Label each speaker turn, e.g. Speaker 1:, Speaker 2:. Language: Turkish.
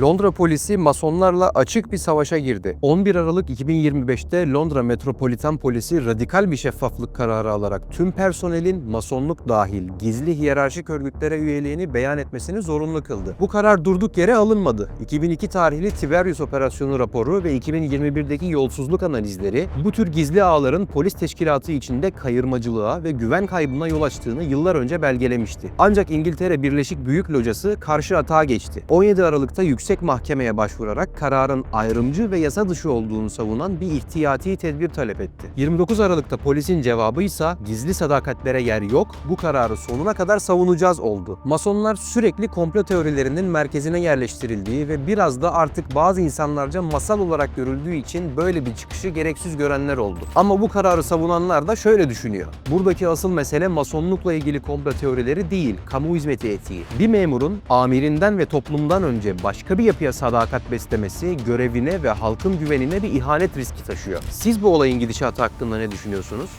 Speaker 1: Londra polisi masonlarla açık bir savaşa girdi. 11 Aralık 2025'te Londra Metropolitan Polisi radikal bir şeffaflık kararı alarak tüm personelin masonluk dahil gizli hiyerarşik örgütlere üyeliğini beyan etmesini zorunlu kıldı. Bu karar durduk yere alınmadı. 2002 tarihli Tiberius operasyonu raporu ve 2021'deki yolsuzluk analizleri bu tür gizli ağların polis teşkilatı içinde kayırmacılığa ve güven kaybına yol açtığını yıllar önce belgelemişti. Ancak İngiltere Birleşik Büyük Locası karşı atağa geçti. 17 Aralık'ta yüksek mahkemeye başvurarak kararın ayrımcı ve yasa dışı olduğunu savunan bir ihtiyati tedbir talep etti. 29 Aralık'ta polisin cevabı ise gizli sadakatlere yer yok, bu kararı sonuna kadar savunacağız oldu. Masonlar sürekli komplo teorilerinin merkezine yerleştirildiği ve biraz da artık bazı insanlarca masal olarak görüldüğü için böyle bir çıkışı gereksiz görenler oldu. Ama bu kararı savunanlar da şöyle düşünüyor. Buradaki asıl mesele masonlukla ilgili komplo teorileri değil, kamu hizmeti etiği. Bir memurun amirinden ve toplumdan önce başka bir yapıya sadakat beslemesi görevine ve halkın güvenine bir ihanet riski taşıyor. Siz bu olayın gidişatı hakkında ne düşünüyorsunuz?